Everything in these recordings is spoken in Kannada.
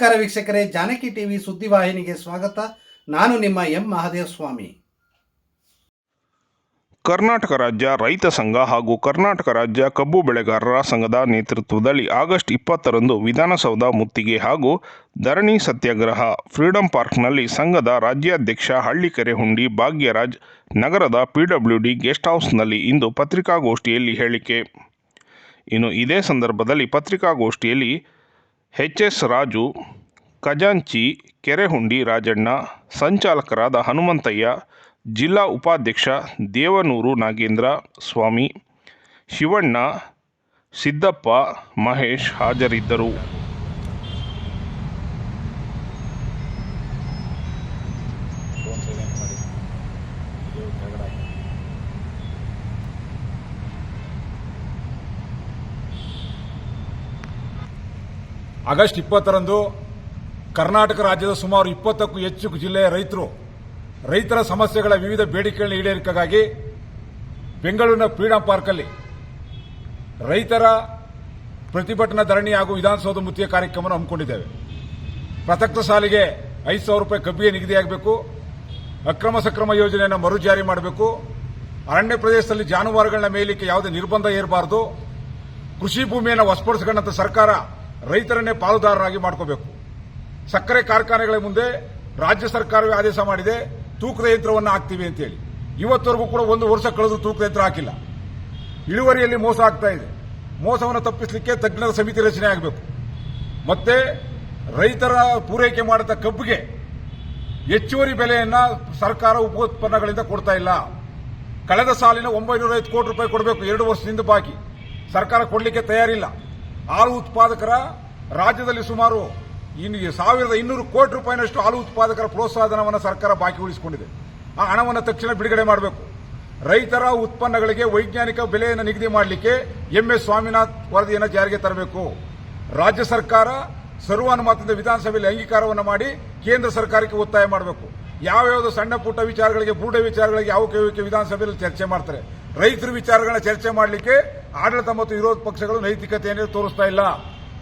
ನಮಸ್ಕಾರ ವೀಕ್ಷಕರೇ, ಜಾನಕಿ ಟಿವಿ ಸುದ್ದಿವಾಹಿನಿಗೆ ಸ್ವಾಗತ. ನಾನು ನಿಮ್ಮ ಎಂ ಮಹಾದೇವ ಸ್ವಾಮಿ ಕರ್ನಾಟಕ ರಾಜ್ಯ ರೈತ ಸಂಘ ಹಾಗೂ ಕರ್ನಾಟಕ ರಾಜ್ಯ ಕಬ್ಬು ಬೆಳೆಗಾರರ ಸಂಘದ ನೇತೃತ್ವದಲ್ಲಿ ಆಗಸ್ಟ್ ಇಪ್ಪತ್ತರಂದು ವಿಧಾನಸೌಧ ಮುತ್ತಿಗೆ ಹಾಗೂ ಧರಣಿ ಸತ್ಯಾಗ್ರಹ ಫ್ರೀಡಂ ಪಾರ್ಕ್ನಲ್ಲಿ ಸಂಘದ ರಾಜ್ಯಾಧ್ಯಕ್ಷ ಹಳ್ಳಿಕೆರೆ ಹುಂಡಿ ಭಾಗ್ಯರಾಜ್ ನಗರದ ಪಿಡಬ್ಲ್ಯೂಡಿ ಗೆಸ್ಟ್ ಹೌಸ್ನಲ್ಲಿ ಇಂದು ಪತ್ರಿಕಾಗೋಷ್ಠಿಯಲ್ಲಿ ಹೇಳಿಕೆ. ಇನ್ನು ಇದೇ ಸಂದರ್ಭದಲ್ಲಿ ಪತ್ರಿಕಾಗೋಷ್ಠಿಯಲ್ಲಿ ಎಚ್ ಎಸ್ ರಾಜು, ಖಜಾಂಚಿ, ಕೆರೆಹುಂಡಿ ರಾಜಣ್ಣ, ಸಂಚಾಲಕರಾದ ಹನುಮಂತಯ್ಯ, ಜಿಲ್ಲಾ ಉಪಾಧ್ಯಕ್ಷ ದೇವನೂರು ನಾಗೇಂದ್ರ ಸ್ವಾಮಿ, ಶಿವಣ್ಣ, ಸಿದ್ದಪ್ಪ, ಮಹೇಶ್ ಹಾಜರಿದ್ದರು. ಆಗಸ್ಟ್ ಇಪ್ಪತ್ತರಂದು ಕರ್ನಾಟಕ ರಾಜ್ಯದ ಸುಮಾರು ಇಪ್ಪತ್ತಕ್ಕೂ ಹೆಚ್ಚು ಜಿಲ್ಲೆಯ ರೈತರು ರೈತರ ಸಮಸ್ಯೆಗಳ ವಿವಿಧ ಬೇಡಿಕೆಗಳ ಈಡೇರಿಕೆಗಾಗಿ ಬೆಂಗಳೂರಿನ ಫ್ರೀಡಂ ಪಾರ್ಕಲ್ಲಿ ರೈತರ ಪ್ರತಿಭಟನಾ ಧರಣಿ ಹಾಗೂ ವಿಧಾನಸೌಧ ಮುತ್ತಿಗೆ ಕಾರ್ಯಕ್ರಮವನ್ನು ಹಮ್ಮಿಕೊಂಡಿದ್ದೇವೆ. ಪ್ರಸಕ್ತ ಸಾಲಿಗೆ ಐದು ಸಾವಿರ ರೂಪಾಯಿ ಕಬ್ಬಿಗೆ ನಿಗದಿಯಾಗಬೇಕು. ಅಕ್ರಮ ಸಕ್ರಮ ಯೋಜನೆಯನ್ನು ಮರು ಜಾರಿ ಮಾಡಬೇಕು. ಅರಣ್ಯ ಪ್ರದೇಶದಲ್ಲಿ ಜಾನುವಾರುಗಳನ್ನ ಮೇಯಲಿಕ್ಕೆ ಯಾವುದೇ ನಿರ್ಬಂಧ ಏರಬಾರದು ಕೃಷಿ ಭೂಮಿಯನ್ನು ವಸ್ಪಡಿಸಿಕೊಂಡಂತ ಸರ್ಕಾರ ರೈತರನ್ನೇ ಪಾಲುದಾರರಾಗಿ ಮಾಡ್ಕೋಬೇಕು. ಸಕ್ಕರೆ ಕಾರ್ಖಾನೆಗಳ ಮುಂದೆ ರಾಜ್ಯ ಸರ್ಕಾರವೇ ಆದೇಶ ಮಾಡಿದೆ ತೂಕದ ಯಂತ್ರವನ್ನು ಹಾಕ್ತೀವಿ ಅಂತೇಳಿ. ಇವತ್ತವರೆಗೂ ಕೂಡ ಒಂದು ವರ್ಷ ಕಳೆದು ತೂಕದ ಯಂತ್ರ ಹಾಕಿಲ್ಲ. ಇಳುವರಿಯಲ್ಲಿ ಮೋಸ ಆಗ್ತಾ ಇದೆ. ಮೋಸವನ್ನು ತಪ್ಪಿಸಲಿಕ್ಕೆ ತಜ್ಞರ ಸಮಿತಿ ರಚನೆ ಆಗಬೇಕು. ಮತ್ತೆ ರೈತರ ಪೂರೈಕೆ ಮಾಡಿದ ಕಬ್ಬಿಗೆ ಹೆಚ್ಚುವರಿ ಬೆಲೆಯನ್ನ ಸರ್ಕಾರ ಉಪೋತ್ಪನ್ನಗಳಿಂದ ಕೊಡ್ತಾ ಇಲ್ಲ. ಕಳೆದ ಸಾಲಿನ ಒಂಬೈನೂರ ಐದು ಕೋಟಿ ರೂಪಾಯಿ ಕೊಡಬೇಕು, ಎರಡು ವರ್ಷದಿಂದ ಬಾಕಿ. ಸರ್ಕಾರ ಕೊಡಲಿಕ್ಕೆ ತಯಾರಿಲ್ಲ. ಹಾಲು ಉತ್ಪಾದಕರ ರಾಜ್ಯದಲ್ಲಿ ಸುಮಾರು ಇನ್ನು ಸಾವಿರದ ಇನ್ನೂರು ಕೋಟಿ ರೂಪಾಯಿನಷ್ಟು ಹಾಲು ಉತ್ಪಾದಕರ ಪ್ರೋತ್ಸಾಹಧನವನ್ನು ಸರ್ಕಾರ ಬಾಕಿ ಉಳಿಸಿಕೊಂಡಿದೆ ಆ ಹಣವನ್ನು ತಕ್ಷಣ ಬಿಡುಗಡೆ ಮಾಡಬೇಕು. ರೈತರ ಉತ್ಪನ್ನಗಳಿಗೆ ವೈಜ್ಞಾನಿಕ ಬೆಲೆಯನ್ನು ನಿಗದಿ ಮಾಡಲಿಕ್ಕೆ ಎಂಎಸ್ ಸ್ವಾಮಿನಾಥ್ ವರದಿಯನ್ನು ಜಾರಿಗೆ ತರಬೇಕು. ರಾಜ್ಯ ಸರ್ಕಾರ ಸರ್ವಾನುಮತದ ವಿಧಾನಸಭೆಯಲ್ಲಿ ಅಂಗೀಕಾರವನ್ನು ಮಾಡಿ ಕೇಂದ್ರ ಸರ್ಕಾರಕ್ಕೆ ಒತ್ತಾಯ ಮಾಡಬೇಕು. ಯಾವ ಸಣ್ಣ ಪುಟ್ಟ ವಿಚಾರಗಳಿಗೆ ಬೂಢ ವಿಚಾರಗಳಿಗೆ ಯಾವ ಯಾವ ವಿಧಾನಸಭೆಯಲ್ಲಿ ಚರ್ಚೆ ಮಾಡ್ತಾರೆ. ರೈತರ ವಿಚಾರಗಳನ್ನ ಚರ್ಚೆ ಮಾಡಲಿಕ್ಕೆ ಆಡಳಿತ ಮತ್ತು ವಿರೋಧ ಪಕ್ಷಗಳು ನೈತಿಕತೆಯನ್ನು ತೋರಿಸ್ತಾ ಇಲ್ಲ.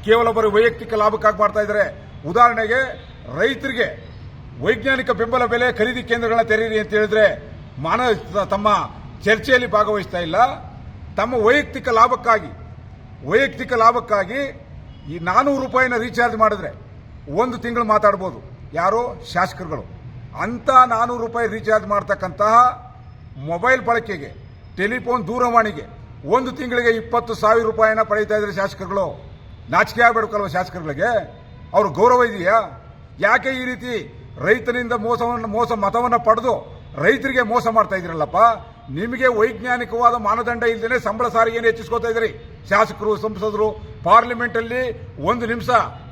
ಕೇವಲ ಬರೀ ವೈಯಕ್ತಿಕ ಲಾಭಕ್ಕಾಗಿ ಮಾಡ್ತಾ ಇದ್ದಾರೆ ಉದಾಹರಣೆಗೆ ರೈತರಿಗೆ ವೈಜ್ಞಾನಿಕ ಬೆಂಬಲ ಬೆಲೆ ಖರೀದಿ ಕೇಂದ್ರಗಳನ್ನ ತೆರೀರಿ ಅಂತ ಹೇಳಿದ್ರೆ ಮಾನವ ತಮ್ಮ ಚರ್ಚೆಯಲ್ಲಿ ಭಾಗವಹಿಸ್ತಾ ಇಲ್ಲ. ತಮ್ಮ ವೈಯಕ್ತಿಕ ಲಾಭಕ್ಕಾಗಿ ವೈಯಕ್ತಿಕ ಲಾಭಕ್ಕಾಗಿ ಈ ನಾನೂರು ರೂಪಾಯಿನ ರೀಚಾರ್ಜ್ ಮಾಡಿದ್ರೆ ಒಂದು ತಿಂಗಳು ಮಾತಾಡ್ಬೋದು. ಯಾರೋ? ಶಾಸಕರುಗಳು. ಅಂತ ನಾನೂರು ರೂಪಾಯಿ ರೀಚಾರ್ಜ್ ಮಾಡ್ತಕ್ಕಂತಹ ಮೊಬೈಲ್ ಬಳಕೆಗೆ ಟೆಲಿಫೋನ್ ದೂರವಾಣಿಗೆ ಒಂದು ತಿಂಗಳಿಗೆ ಇಪ್ಪತ್ತು ಸಾವಿರ ರೂಪಾಯಿನ ಪಡೀತಾ ಇದ್ದಾರೆ ಶಾಸಕರುಗಳು. ನಾಚಿಕೆ ಆಗಬೇಕಲ್ವ ಶಾಸಕರುಗಳಿಗೆ? ಅವ್ರ ಗೌರವ ಇದೆಯಾ? ಯಾಕೆ ಈ ರೀತಿ ರೈತನಿಂದ ಮೋಸವನ್ನು, ಮೋಸ ಮತವನ್ನು ಪಡೆದು ರೈತರಿಗೆ ಮೋಸ ಮಾಡ್ತಾ ಇದ್ದೀರಲ್ಲಪ್ಪ? ನಿಮಗೆ ವೈಜ್ಞಾನಿಕವಾದ ಮಾನದಂಡ ಇಲ್ಲದೇ ಸಂಬಳ ಸಾರಿಗೆಯನ್ನು ಹೆಚ್ಚಿಸ್ಕೋತಾ ಇದ್ದೀರಿ? ಶಾಸಕರು, ಸಂಸದರು, ಪಾರ್ಲಿಮೆಂಟಲ್ಲಿ ಒಂದು ನಿಮಿಷ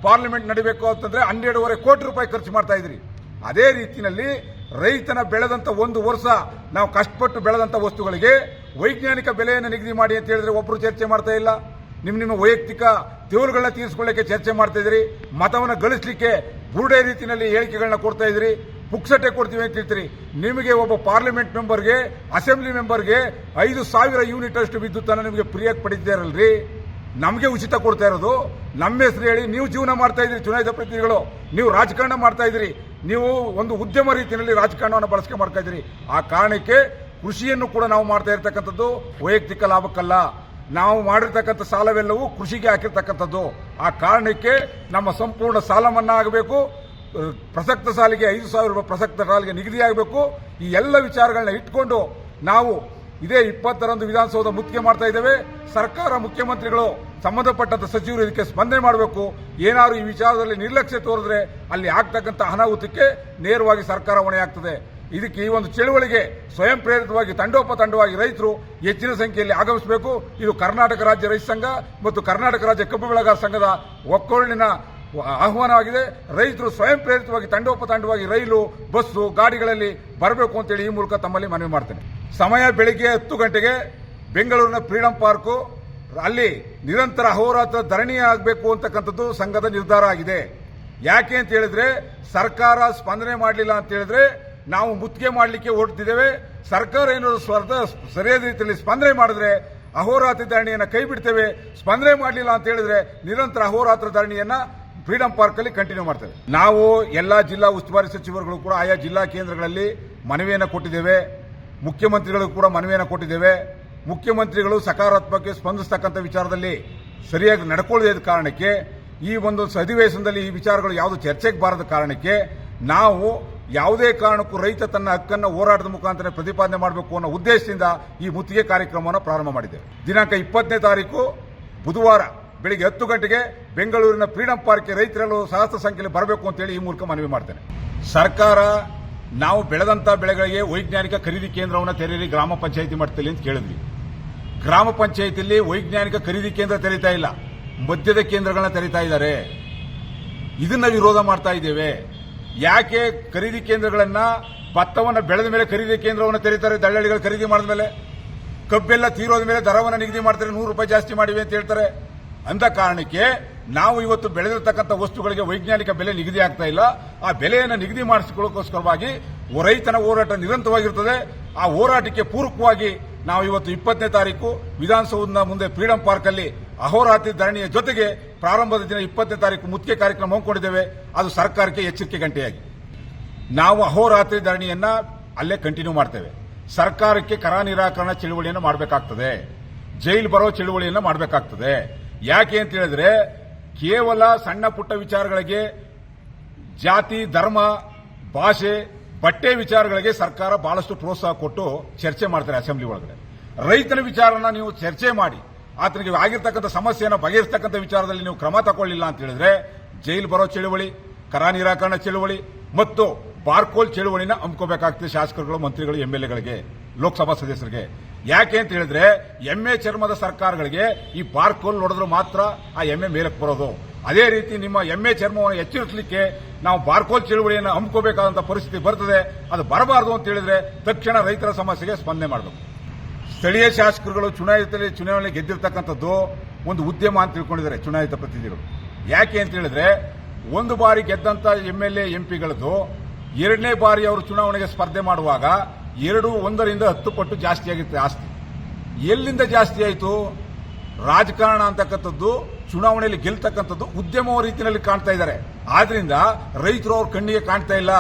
ಪಾರ್ಲಿಮೆಂಟ್ ನಡಿಬೇಕು ಅಂತಂದ್ರೆ ಹನ್ನೆರಡೂವರೆ ಕೋಟಿ ರೂಪಾಯಿ ಖರ್ಚು ಮಾಡ್ತಾ ಇದ್ದೀರಿ. ಅದೇ ರೀತಿಯಲ್ಲಿ ರೈತನ ಬೆಳೆದಂತ ಒಂದು ವರ್ಷ ನಾವು ಕಷ್ಟಪಟ್ಟು ಬೆಳೆದಂತ ವಸ್ತುಗಳಿಗೆ ವೈಜ್ಞಾನಿಕ ಬೆಲೆಯನ್ನು ನಿಗದಿ ಮಾಡಿ ಅಂತ ಹೇಳಿದ್ರೆ ಒಬ್ಬರು ಚರ್ಚೆ ಮಾಡ್ತಾ ಇಲ್ಲ. ನಿಮ್ಮ ನಿಮ್ಮ ವೈಯಕ್ತಿಕ ದೇವರುಗಳನ್ನ ತೀರಿಸಿಕೊಳ್ಳಕ್ಕೆ ಚರ್ಚೆ ಮಾಡ್ತಾ ಇದ್ರಿ. ಮತವನ್ನು ಗಳಿಸಲಿಕ್ಕೆ ಬುರುಡೆ ರೀತಿಯಲ್ಲಿ ಹೇಳಿಕೆಗಳನ್ನ ಕೊಡ್ತಾ ಇದ್ರಿ. ಪುಕ್ಸಟ್ಟೆ ಕೊಡ್ತೀವಿ ಅಂತ ಹೇಳ್ತೀರಿ. ನಿಮಗೆ ಒಬ್ಬ ಪಾರ್ಲಿಮೆಂಟ್ ಮೆಂಬರ್ಗೆ, ಅಸೆಂಬ್ಲಿ ಮೆಂಬರ್ಗೆ ಐದು ಸಾವಿರ ಯೂನಿಟ್ ಅಷ್ಟು ವಿದ್ಯುತ್ತನ್ನು ನಿಮಗೆ ಫ್ರೀಯಾಗಿ ಪಡಿತಿದಾರಲ್ರಿ ನಮಗೆ ಉಚಿತ ಕೊಡ್ತಾ ಇರೋದು. ನಮ್ಮ ಹೆಸರು ಹೇಳಿ ನೀವು ಜೀವನ ಮಾಡ್ತಾ ಇದ್ರಿ, ಚುನಾಯಿತ ಪ್ರತಿನಿಧಿಗಳು. ನೀವು ರಾಜಕಾರಣ ಮಾಡ್ತಾ ಇದ್ರಿ. ನೀವು ಒಂದು ಉದ್ಯಮ ರೀತಿಯಲ್ಲಿ ರಾಜಕಾರಣವನ್ನು ಬಳಸಿಕೆ ಮಾಡ್ತಾ ಇದ್ರಿ. ಆ ಕಾರಣಕ್ಕೆ ಕೃಷಿಯನ್ನು ಕೂಡ ನಾವು ಮಾಡ್ತಾ ಇರ್ತಕ್ಕಂಥದ್ದು ವೈಯಕ್ತಿಕ ಲಾಭಕ್ಕಲ್ಲ. ನಾವು ಮಾಡಿರ್ತಕ್ಕಂಥ ಸಾಲವೆಲ್ಲವೂ ಕೃಷಿಗೆ ಹಾಕಿರ್ತಕ್ಕಂಥದ್ದು. ಆ ಕಾರಣಕ್ಕೆ ನಮ್ಮ ಸಂಪೂರ್ಣ ಸಾಲ ಮನ್ನಾ ಆಗಬೇಕು ಪ್ರಸಕ್ತ ಸಾಲಿಗೆ ಐದು ಸಾವಿರ ರೂಪಾಯಿ ಪ್ರಸಕ್ತ ಸಾಲಿಗೆ ನಿಗದಿಯಾಗಬೇಕು ಈ ಎಲ್ಲ ವಿಚಾರಗಳನ್ನ ಇಟ್ಕೊಂಡು ನಾವು ಇದೇ ಇಪ್ಪತ್ತರಂದು ವಿಧಾನಸೌಧ ಮುತ್ತಿಗೆ ಮಾಡ್ತಾ ಇದ್ದೇವೆ. ಸರ್ಕಾರ, ಮುಖ್ಯಮಂತ್ರಿಗಳು ಸಂಬಂಧಪಟ್ಟಂತ ಸಚಿವರು ಇದಕ್ಕೆ ಸ್ಪಂದನೆ ಮಾಡಬೇಕು. ಏನಾದರೂ ಈ ವಿಚಾರದಲ್ಲಿ ನಿರ್ಲಕ್ಷ್ಯ ತೋರಿದ್ರೆ ಅಲ್ಲಿ ಆಗ್ತಕ್ಕಂಥ ಅನಾಹುತಕ್ಕೆ ನೇರವಾಗಿ ಸರ್ಕಾರ ಹೊಣೆ ಆಗ್ತದೆ ಇದಕ್ಕೆ ಈ ಒಂದು ಚಳುವಳಿಗೆ ಸ್ವಯಂ ಪ್ರೇರಿತವಾಗಿ, ತಂಡೋಪತಂಡವಾಗಿ ರೈತರು ಹೆಚ್ಚಿನ ಸಂಖ್ಯೆಯಲ್ಲಿ ಆಗಮಿಸಬೇಕು. ಇದು ಕರ್ನಾಟಕ ರಾಜ್ಯ ರೈತ ಸಂಘ ಮತ್ತು ಕರ್ನಾಟಕ ರಾಜ್ಯ ಕಬ್ಬು ಬೆಳೆಗಾರ ಸಂಘದ ಒಕ್ಕೊರಲಿನ ಆಹ್ವಾನವಾಗಿದೆ. ರೈತರು ಸ್ವಯಂ ಪ್ರೇರಿತವಾಗಿ, ತಂಡೋಪತಂಡವಾಗಿ ರೈಲು, ಬಸ್ಸು, ಗಾಡಿಗಳಲ್ಲಿ ಬರಬೇಕು ಅಂತೇಳಿ ಈ ಮೂಲಕ ತಮ್ಮಲ್ಲಿ ಮನವಿ ಮಾಡ್ತೇನೆ. ಸಮಯ ಬೆಳಿಗ್ಗೆ ಹತ್ತು ಗಂಟೆಗೆ ಬೆಂಗಳೂರಿನ ಫ್ರೀಡಂ ಪಾರ್ಕು. ಅಲ್ಲಿ ನಿರಂತರ ಅಹೋರಾತ್ರ ಧರಣಿ ಆಗಬೇಕು ಅಂತಕ್ಕಂಥದ್ದು ಸಂಘದ ನಿರ್ಧಾರ ಆಗಿದೆ. ಯಾಕೆ ಅಂತ ಹೇಳಿದ್ರೆ ಸರ್ಕಾರ ಸ್ಪಂದನೆ ಮಾಡಲಿಲ್ಲ ಅಂತ ಹೇಳಿದ್ರೆ ನಾವು ಮುತ್ತಿಗೆ ಮಾಡಲಿಕ್ಕೆ ಹೊರಟಿದ್ದೇವೆ. ಸರ್ಕಾರ ಏನಾದರೂ ಸ್ವರ್ಧ ಸರಿಯಾದ ರೀತಿಯಲ್ಲಿ ಸ್ಪಂದನೆ ಮಾಡಿದ್ರೆ ಅಹೋರಾತ್ರಿ ಧರಣಿಯನ್ನು ಕೈ ಬಿಡ್ತೇವೆ. ಸ್ಪಂದನೆ ಮಾಡಲಿಲ್ಲ ಅಂತ ಹೇಳಿದ್ರೆ ನಿರಂತರ ಅಹೋರಾತ್ರ ಧರಣಿಯನ್ನ ಫ್ರೀಡಂ ಪಾರ್ಕ್ ಅಲ್ಲಿ ಕಂಟಿನ್ಯೂ ಮಾಡ್ತೇವೆ. ನಾವು ಎಲ್ಲ ಜಿಲ್ಲಾ ಉಸ್ತುವಾರಿ ಸಚಿವರುಗಳು ಕೂಡ ಆಯಾ ಜಿಲ್ಲಾ ಕೇಂದ್ರಗಳಲ್ಲಿ ಮನವಿಯನ್ನು ಕೊಟ್ಟಿದ್ದೇವೆ. ಮುಖ್ಯಮಂತ್ರಿಗಳು ಕೂಡ ಮನವಿಯನ್ನು ಕೊಟ್ಟಿದ್ದೇವೆ. ಮುಖ್ಯಮಂತ್ರಿಗಳು ಸಕಾರಾತ್ಮಕ ಸ್ಪಂದಿಸ್ತಕ್ಕಂಥ ವಿಚಾರದಲ್ಲಿ ಸರಿಯಾಗಿ ನಡ್ಕೊಳ್ಳದ ಕಾರಣಕ್ಕೆ ಈ ಒಂದು ಅಧಿವೇಶನದಲ್ಲಿ ಈ ವಿಚಾರಗಳು ಯಾವುದು ಚರ್ಚೆಗೆ ಬಾರದ ಕಾರಣಕ್ಕೆ ನಾವು ಯಾವುದೇ ಕಾರಣಕ್ಕೂ ರೈತ ತನ್ನ ಹಕ್ಕನ್ನು ಹೋರಾಟದ ಮುಖಾಂತರ ಪ್ರತಿಪಾದನೆ ಮಾಡಬೇಕು ಅನ್ನೋ ಉದ್ದೇಶದಿಂದ ಈ ಮುತ್ತಿಗೆ ಕಾರ್ಯಕ್ರಮವನ್ನು ಪ್ರಾರಂಭ ಮಾಡಿದೆ. ದಿನಾಂಕ ಇಪ್ಪತ್ತನೇ ತಾರೀಕು, ಬುಧವಾರ ಬೆಳಿಗ್ಗೆ ಹತ್ತು ಗಂಟೆಗೆ ಬೆಂಗಳೂರಿನ ಫ್ರೀಡಂ ಪಾರ್ಕ್ಗೆ ರೈತರೆಲ್ಲರೂ ಸಹಸ್ರ ಸಂಖ್ಯೆಯಲ್ಲಿ ಬರಬೇಕು ಅಂತೇಳಿ ಈ ಮೂಲಕ ಮನವಿ ಮಾಡ್ತೇನೆ. ಸರ್ಕಾರ, ನಾವು ಬೆಳೆದಂಥ ಬೆಳೆಗಳಿಗೆ ವೈಜ್ಞಾನಿಕ ಖರೀದಿ ಕೇಂದ್ರವನ್ನು ತೆರೆಯಲಿ ಗ್ರಾಮ ಪಂಚಾಯಿತಿ ಮಟ್ಟದಲ್ಲಿ ಅಂತ ಕೇಳಿದ್ವಿ. ಗ್ರಾಮ ಪಂಚಾಯಿತಿಯಲ್ಲಿ ವೈಜ್ಞಾನಿಕ ಖರೀದಿ ಕೇಂದ್ರ ತೆರೀತಾ ಇಲ್ಲ. ಮದ್ಯದ ಕೇಂದ್ರಗಳನ್ನ ತೆರೀತಾ ಇದ್ದಾರೆ. ಇದನ್ನ ವಿರೋಧ ಮಾಡ್ತಾ ಇದ್ದೇವೆ. ಯಾಕೆ ಖರೀದಿ ಕೇಂದ್ರಗಳನ್ನ ಭತ್ತವನ್ನು ಬೆಳೆದ ಮೇಲೆ ಖರೀದಿ ಕೇಂದ್ರವನ್ನು ತೆರೀತಾರೆ ದಳ್ಳಾಳಿಗಳು ಖರೀದಿ ಮಾಡಿದ ಮೇಲೆ? ಕಬ್ಬೆಲ್ಲ ತೀರೋದ ಮೇಲೆ ದರವನ್ನು ನಿಗದಿ ಮಾಡ್ತಾರೆ, ನೂರು ರೂಪಾಯಿ ಜಾಸ್ತಿ ಮಾಡಿವೆ ಅಂತ ಹೇಳ್ತಾರೆ. ಅಂದ ಕಾರಣಕ್ಕೆ ನಾವು ಇವತ್ತು ಬೆಳೆದಿರತಕ್ಕಂಥ ವಸ್ತುಗಳಿಗೆ ವೈಜ್ಞಾನಿಕ ಬೆಲೆ ನಿಗದಿ ಆಗ್ತಾ ಇಲ್ಲ. ಆ ಬೆಲೆಯನ್ನು ನಿಗದಿ ಮಾಡಿಸಿಕೊಳ್ಳೋಕ್ಕೋಸ್ಕರವಾಗಿ ರೈತನ ಹೋರಾಟ ನಿರಂತರವಾಗಿರುತ್ತದೆ. ಆ ಹೋರಾಟಕ್ಕೆ ಪೂರಕವಾಗಿ ನಾವು ಇವತ್ತು ಇಪ್ಪತ್ತನೇ ತಾರೀಕು ವಿಧಾನಸೌಧದ ಮುಂದೆ ಫ್ರೀಡಂ ಪಾರ್ಕ್ ಅಲ್ಲಿ ಅಹೋರಾತ್ರಿ ಧರಣಿಯ ಜೊತೆಗೆ ಪ್ರಾರಂಭದ ದಿನ ಇಪ್ಪತ್ತನೇ ತಾರೀಕು ಮುಖ್ಯ ಕಾರ್ಯಕ್ರಮ ಹಮ್ಮಿಕೊಂಡಿದ್ದೇವೆ. ಅದು ಸರ್ಕಾರಕ್ಕೆ ಎಚ್ಚರಿಕೆ ಗಂಟೆಯಾಗಿ. ನಾವು ಅಹೋರಾತ್ರಿ ಧರಣಿಯನ್ನ ಅಲ್ಲೇ ಕಂಟಿನ್ಯೂ ಮಾಡ್ತೇವೆ. ಸರ್ಕಾರಕ್ಕೆ ಕರ ನಿರಾಕರಣ ಚಳುವಳಿಯನ್ನು ಮಾಡಬೇಕಾಗ್ತದೆ. ಜೈಲು ಬರೋ ಚಳುವಳಿಯನ್ನು ಮಾಡಬೇಕಾಗ್ತದೆ. ಯಾಕೆ ಅಂತ ಹೇಳಿದ್ರೆ, ಕೇವಲ ಸಣ್ಣ ಪುಟ್ಟ ವಿಚಾರಗಳಿಗೆ ಜಾತಿ, ಧರ್ಮ, ಭಾಷೆ, ಬಟ್ಟೆ ವಿಚಾರಗಳಿಗೆ ಸರ್ಕಾರ ಬಹಳಷ್ಟು ಪ್ರೋತ್ಸಾಹ ಕೊಟ್ಟು ಚರ್ಚೆ ಮಾಡ್ತಾರೆ ಅಸೆಂಬ್ಲಿ ಒಳಗಡೆ. ರೈತನ ವಿಚಾರನ ನೀವು ಚರ್ಚೆ ಮಾಡಿ. ಆತನಿಗೆ ಆಗಿರ್ತಕ್ಕಂಥ ಸಮಸ್ಯೆಯನ್ನು ಬಗೆಹರಿಸತಕ್ಕಂಥ ವಿಚಾರದಲ್ಲಿ ನೀವು ಕ್ರಮ ತಗೊಳ್ಳಿಲ್ಲ ಅಂತ ಹೇಳಿದ್ರೆ ಜೈಲು ಬರೋ ಚಳುವಳಿ, ಕರ ನಿರಾಕರಣ ಚಳುವಳಿ ಮತ್ತು ಬಾರ್ಕೋಲ್ ಚಳುವಳಿನ ಹಮ್ಮಿಕೋಬೇಕಾಗ್ತದೆ ಶಾಸಕರುಗಳು, ಮಂತ್ರಿಗಳು, ಎಂಎಲ್ಎಗಳಿಗೆ, ಲೋಕಸಭಾ ಸದಸ್ಯರಿಗೆ. ಯಾಕೆ ಅಂತ ಹೇಳಿದ್ರೆ ಎಮ್ಮೆ ಚರ್ಮದ ಸರ್ಕಾರಗಳಿಗೆ ಈ ಬಾರ್ಕೋಲ್ ನೋಡಿದ್ರೆ ಮಾತ್ರ ಆ ಎಮ್ಮೆ ಮೇಲಕ್ಕೆ ಬರೋದು. ಅದೇ ರೀತಿ ನಿಮ್ಮ ಎಮ್ಮೆ ಚರ್ಮವನ್ನು ಎಚ್ಚರಿಸಲಿಕ್ಕೆ ನಾವು ಬಾರ್ಕೋಲ್ ಚಳುವಳಿಯನ್ನು ಹಮ್ಮಿಕೋಬೇಕಾದಂತಹ ಪರಿಸ್ಥಿತಿ ಬರ್ತದೆ, ಅದು ಬರಬಾರದು ಅಂತ ಹೇಳಿದ್ರೆ ತಕ್ಷಣ ರೈತರ ಸಮಸ್ಯೆಗೆ ಸ್ಪಂದನೆ ಮಾಡಬೇಕು. ಸ್ಥಳೀಯ ಶಾಸಕರುಗಳು ಚುನಾಯಿತದಲ್ಲಿ ಚುನಾವಣೆ ಗೆದ್ದಿರ್ತಕ್ಕಂಥದ್ದು ಒಂದು ಉದ್ಯಮ ಅಂತ ತಿಳ್ಕೊಂಡಿದ್ದಾರೆ ಚುನಾಯಿತ ಪ್ರತಿನಿಧಿಗಳು. ಯಾಕೆ ಅಂತ ಹೇಳಿದ್ರೆ, ಒಂದು ಬಾರಿ ಗೆದ್ದಂಥ ಎಂ ಎಲ್ ಎ ಎಂಪಿಗಳದ್ದು ಎರಡನೇ ಬಾರಿ ಅವರು ಚುನಾವಣೆಗೆ ಸ್ಪರ್ಧೆ ಮಾಡುವಾಗ ಎರಡು, ಒಂದರಿಂದ ಹತ್ತು ಪಟ್ಟು ಜಾಸ್ತಿ ಆಗಿರುತ್ತೆ ಆಸ್ತಿ. ಎಲ್ಲಿಂದ ಜಾಸ್ತಿ ಆಯಿತು? ರಾಜಕಾರಣ ಅಂತಕ್ಕಂಥದ್ದು, ಚುನಾವಣೆಯಲ್ಲಿ ಗೆಲ್ತಕ್ಕಂಥದ್ದು ಉದ್ಯಮ ರೀತಿಯಲ್ಲಿ ಕಾಣ್ತಾ ಇದ್ದಾರೆ. ಆದ್ರಿಂದ ರೈತರು ಅವ್ರ ಕಣ್ಣಿಗೆ ಕಾಣ್ತಾ ಇಲ್ಲ.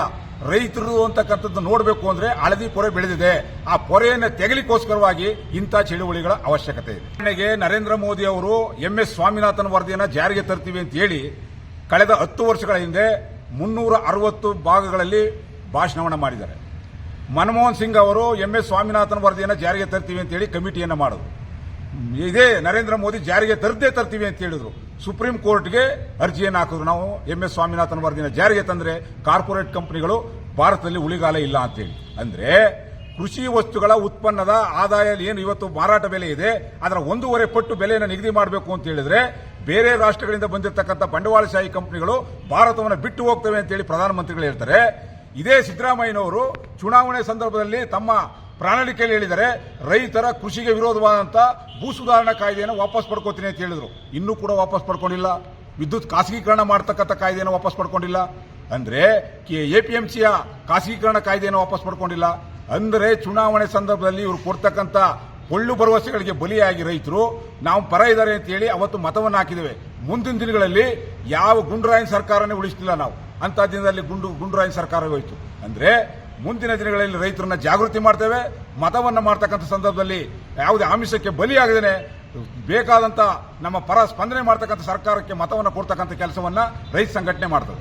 ರೈತರು ಅಂತಕ್ಕಂಥದ್ದು ನೋಡಬೇಕು ಅಂದ್ರೆ ಹಳದಿ ಪೊರೆ ಬೆಳೆದಿದೆ. ಆ ಪೊರೆಯನ್ನು ತೆಗಲಿಕ್ಕೋಸ್ಕರವಾಗಿ ಇಂಥ ಚಳುವಳಿಗಳ ಅವಶ್ಯಕತೆ ಇದೆ. ನನಗೆ ನರೇಂದ್ರ ಮೋದಿ ಅವರು ಎಂ ಎಸ್ ಸ್ವಾಮಿನಾಥನ್ ವರದಿಯನ್ನು ಜಾರಿಗೆ ತರ್ತೀವಿ ಅಂತ ಹೇಳಿ ಕಳೆದ ಹತ್ತು ವರ್ಷಗಳ ಹಿಂದೆ ಮುನ್ನೂರ ಅರವತ್ತು ಭಾಗಗಳಲ್ಲಿ ಭಾಷಣವನ್ನು ಮಾಡಿದ್ದಾರೆ. ಮನಮೋಹನ್ ಸಿಂಗ್ ಅವರು ಎಂ ಎಸ್ ಸ್ವಾಮಿನಾಥನ್ ವರದಿಯನ್ನು ಜಾರಿಗೆ ತರ್ತೀವಿ ಅಂತ ಹೇಳಿ ಕಮಿಟಿಯನ್ನು ಮಾಡಿದ್ರು. ಇದೇ ನರೇಂದ್ರ ಮೋದಿ ಜಾರಿಗೆ ತರದೇ ತರ್ತೀವಿ ಅಂತ ಹೇಳಿದ್ರು. ಸುಪ್ರೀಂ ಕೋರ್ಟ್ಗೆ ಅರ್ಜಿಯನ್ನು ಹಾಕಿದ್ರು. ನಾವು ಎಂ ಎಸ್ ಸ್ವಾಮಿನಾಥನ್ ವರದಿನ ಜಾರಿಗೆ ತಂದರೆ ಕಾರ್ಪೊರೇಟ್ ಕಂಪನಿಗಳು ಭಾರತದಲ್ಲಿ ಉಳಿಗಾಲ ಇಲ್ಲ ಅಂತೇಳಿ. ಅಂದ್ರೆ ಕೃಷಿ ವಸ್ತುಗಳ ಉತ್ಪನ್ನದ ಆದಾಯ ಏನು ಇವತ್ತು ಮಾರಾಟ ಬೆಲೆ ಇದೆ, ಅದರ ಒಂದೂವರೆ ಪಟ್ಟು ಬೆಲೆಯನ್ನು ನಿಗದಿ ಮಾಡಬೇಕು ಅಂತ ಹೇಳಿದ್ರೆ ಬೇರೆ ರಾಷ್ಟ್ರಗಳಿಂದ ಬಂದಿರತಕ್ಕಂಥ ಬಂಡವಾಳಶಾಹಿ ಕಂಪನಿಗಳು ಭಾರತವನ್ನು ಬಿಟ್ಟು ಹೋಗ್ತವೆ ಅಂತೇಳಿ ಪ್ರಧಾನಮಂತ್ರಿಗಳು ಹೇಳ್ತಾರೆ. ಇದೇ ಸಿದ್ದರಾಮಯ್ಯನವರು ಚುನಾವಣೆ ಸಂದರ್ಭದಲ್ಲಿ ತಮ್ಮ ಪ್ರಣಾಳಿಕೆಯಲ್ಲಿ ಹೇಳಿದರೆ, ರೈತರ ಕೃಷಿಗೆ ವಿರೋಧವಾದಂಥ ಭೂ ಸುಧಾರಣಾ ಕಾಯ್ದೆಯನ್ನು ವಾಪಸ್ ಪಡ್ಕೋತೀನಿ ಅಂತ ಹೇಳಿದ್ರು. ಇನ್ನೂ ಕೂಡ ವಾಪಸ್ ಪಡ್ಕೊಂಡಿಲ್ಲ. ವಿದ್ಯುತ್ ಖಾಸಗೀಕರಣ ಮಾಡ್ತಕ್ಕಂಥ ಕಾಯ್ದೆಯನ್ನು ವಾಪಸ್ ಪಡ್ಕೊಂಡಿಲ್ಲ. ಅಂದ್ರೆ ಸಿಯ ಖಾಸಗೀಕರಣ ಕಾಯ್ದೆಯನ್ನು ವಾಪಸ್ ಪಡ್ಕೊಂಡಿಲ್ಲ. ಅಂದ್ರೆ ಚುನಾವಣೆ ಸಂದರ್ಭದಲ್ಲಿ ಇವರು ಕೊಡ್ತಕ್ಕಂಥ ಕೊಳ್ಳು ಭರವಸೆಗಳಿಗೆ ಬಲಿಯಾಗಿ ರೈತರು, ನಾವು ಪರ ಇದ್ದಾರೆ ಅಂತ ಹೇಳಿ ಅವತ್ತು ಮತವನ್ನು ಹಾಕಿದ್ದೇವೆ. ಮುಂದಿನ ದಿನಗಳಲ್ಲಿ ಯಾವ ಗುಂಡ್ರಾಯನ್ ಸರ್ಕಾರನೇ ಉಳಿಸ್ತಿಲ್ಲ ನಾವು. ಅಂತ ದಿನದಲ್ಲಿ ಗುಂಡು, ಗುಂಡ್ರಾಯನ್ ಸರ್ಕಾರ ಹೋಯಿತು. ಅಂದ್ರೆ ಮುಂದಿನ ದಿನಗಳಲ್ಲಿ ರೈತರನ್ನ ಜಾಗೃತಿ ಮಾಡ್ತೇವೆ. ಮತವನ್ನು ಮಾಡ್ತಕ್ಕಂಥ ಸಂದರ್ಭದಲ್ಲಿ ಯಾವುದೇ ಆಮಿಷಕ್ಕೆ ಬಲಿಯಾಗದೇನೆ ಬೇಕಾದಂಥ ನಮ್ಮ ಪರ ಸ್ಪಂದನೆ ಮಾಡ್ತಕ್ಕಂಥ ಸರ್ಕಾರಕ್ಕೆ ಮತವನ್ನು ಕೊಡ್ತಕ್ಕಂಥ ಕೆಲಸವನ್ನ ರೈತ ಸಂಘಟನೆ ಮಾಡ್ತದೆ.